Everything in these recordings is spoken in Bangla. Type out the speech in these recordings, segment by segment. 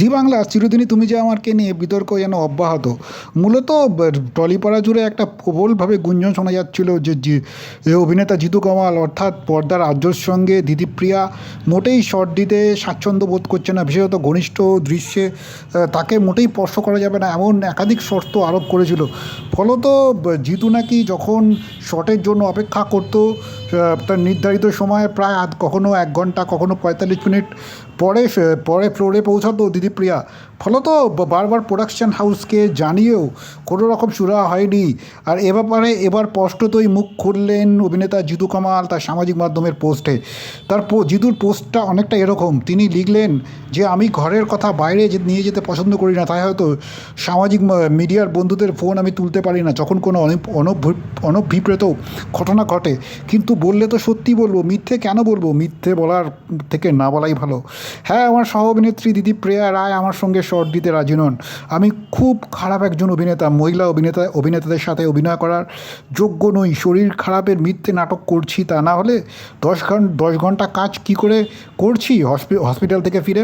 জি বাংলা, চিরদিনই তুমি যে আমারকে নিয়ে বিতর্ক যেন অব্যাহত। মূলত টলিপাড়া জুড়ে একটা প্রবলভাবে গুঞ্জন শোনা যাচ্ছিল যে অভিনেতা জিতু কামাল, অর্থাৎ পর্দার আর্যর সঙ্গে দিদিপ্রিয়া মোটেই শট দিতে স্বাচ্ছন্দ্য বোধ করছে না। বিশেষত ঘনিষ্ঠ দৃশ্যে তাকে মোটেই স্পর্শ করা যাবে না, এমন একাধিক শর্ত আরোপ করেছিল। ফলত জিতু নাকি যখন শটের জন্য অপেক্ষা করতো তার নির্ধারিত সময়ে প্রায় আধ, কখনো এক ঘণ্টা, কখনো পঁয়তাল্লিশ মিনিট পরে পরে ফ্লোরে পৌঁছাতো দিদিপ্রিয়া ফলত বারবার প্রোডাকশন হাউসকে জানিয়েও কোনো রকম সুরা হয়নি। আর এ ব্যাপারে এবার স্পষ্টতই মুখ খুললেন অভিনেতা জিতু কামাল তার সামাজিক মাধ্যমের পোস্টে তার জিতুর পোস্টটা অনেকটা এরকম। তিনি লিখলেন যে, আমি ঘরের কথা বাইরে নিয়ে যেতে পছন্দ করি না, তাই হয়তো সামাজিক মিডিয়ার বন্ধুদের ফোন আমি তুলতে পারি না, যখন কোনো অনভিপ্রেত ঘটনা ঘটে। কিন্তু বললে তো সত্যি বলব, মিথ্যে কেন বলব? মিথ্যে বলার থেকে না বলাই ভালো। হ্যাঁ আমার সহ অভিনেত্রী দিদি প্রিয়া রায় আমার সঙ্গে শট দিতে রাজি নন। আমি খুব খারাপ একজন অভিনেতা, মহিলা অভিনেতা, অভিনেতাদের সাথে অভিনয় করার যোগ্য নই। শরীর খারাপের মিথ্যে নাটক করছি তা না হলে দশ ঘণ্টা দশ ঘণ্টা কাজ কি করে করছি হসপিটাল থেকে ফিরে?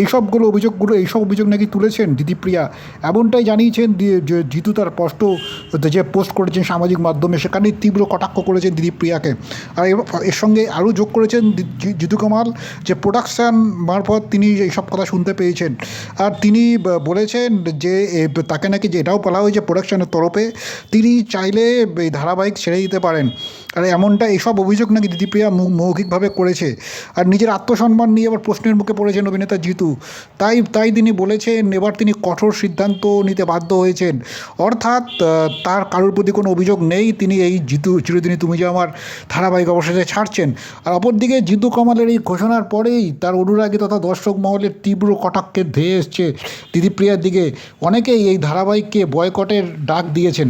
এইসবগুলো অভিযোগগুলো, এইসব অভিযোগ নাকি তুলেছেন দিদিপ্রিয়া? এমনটাই জানিয়েছেন যে জিতু তার স্পষ্ট যে পোস্ট করেছেন সামাজিক মাধ্যমে সেখানে তীব্র কটাক্ষ করেছেন দিদিপ্রিয়াকে। আর এর সঙ্গে আরও যোগ করেছেন জিতু কামাল যে প্রোডাকশান মারফত তিনি এইসব কথা শুনতে পেয়েছেন। আর তিনি বলেছেন যে তাকে নাকি যে এটাও বলা হয়েছে প্রোডাকশনের তরফে, তিনি চাইলে এই ধারাবাহিক ছেড়ে দিতে পারেন। আর এমনটা এইসব অভিযোগ নাকি দিদিপ্রিয়া মৌখিকভাবে করেছে। আর নিজের আত্মসম্মান নিয়ে আবার প্রশ্নের মুখে পড়েছেন অভিনেতা জিতু। তাই তাই তিনি বলেছেন, এবার তিনি কঠোর সিদ্ধান্ত নিতে বাধ্য হয়েছেন। অর্থাৎ তার কারোর প্রতি কোনো অভিযোগ নেই, তিনি এই জিতু, চিরদিনই তুমি যে আমার ধারাবাহিক অবশেষে ছাড়ছেন। আর অপরদিকে জিতু কামালের এই ঘোষণার পরেই তার অনুরাগী তথা দর্শক মহলের তীব্র কটাক্ষের ধেয়ে এসছে দিদিপ্রিয়ার দিকে অনেকেই এই ধারাবাহিককে বয়কটের ডাক দিয়েছেন।